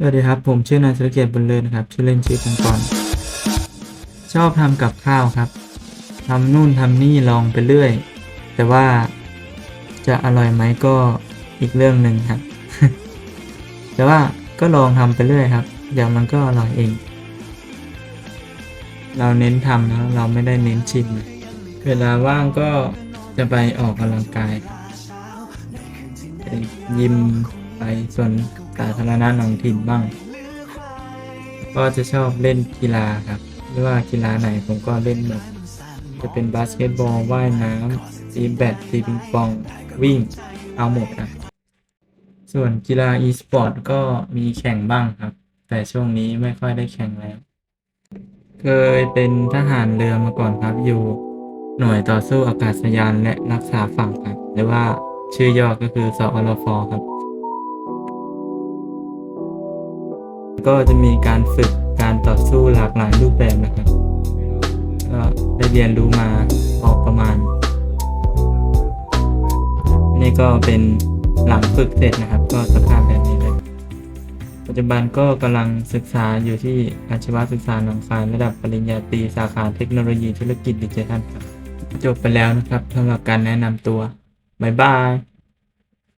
สวัสดีครับ ผมชื่อนายสุรเกียรติบุญเลิศนะครับ ชื่อเล่นชื่อปังกรชอบทำกับข้าวครับทำนู่นทำนี่ลองไปเรื่อย แต่ว่าจะอร่อยไหมก็อีกเรื่องหนึ่งครับ แต่ว่าก็ลองทำไปเรื่อยครับเดี๋ยวมันก็อร่อยเอง เราเน้นทำนะเราไม่ได้เน้นชิม เวลาว่างก็จะไปออกกำลังกายไปยิมไปส่วน สาธารณะหนองถิ่นบ้าง ก็จะชอบเล่นกีฬาครับไม่ว่ากีฬาไหนผมก็เล่นหมดจะเป็นบาสเกตบอลว่ายน้ำตีแบดตีปิงปองวิ่งเอาหมดครับส่วนกีฬา e-sport ก็มีแข่งบ้างครับ แต่ช่วงนี้ไม่ค่อยได้แข่งแล้ว เคยเป็นทหารเรือมาก่อนครับอยู่ หน่วยต่อสู้อากาศยานและรักษาฝั่งครับ หรือว่าชื่อย่อก็คือสอรฟครับ ก็จะมีการฝึกการต่อสู้หลากหลายรูปแบบนะครับ ก็ได้เรียนรู้มาพอประมาณ นี่ก็เป็นหลังฝึกเสร็จนะครับ ก็สภาพแบบนี้เลยปัจจุบันก็กำลังศึกษาอยู่ที่อาชีวศึกษาหนองคายระดับปริญญาตรีสาขาเทคโนโลยีธุรกิจดิจิทัลครับจบไปแล้วนะครับสำหรับการแนะนำตัว บ๊ายบาย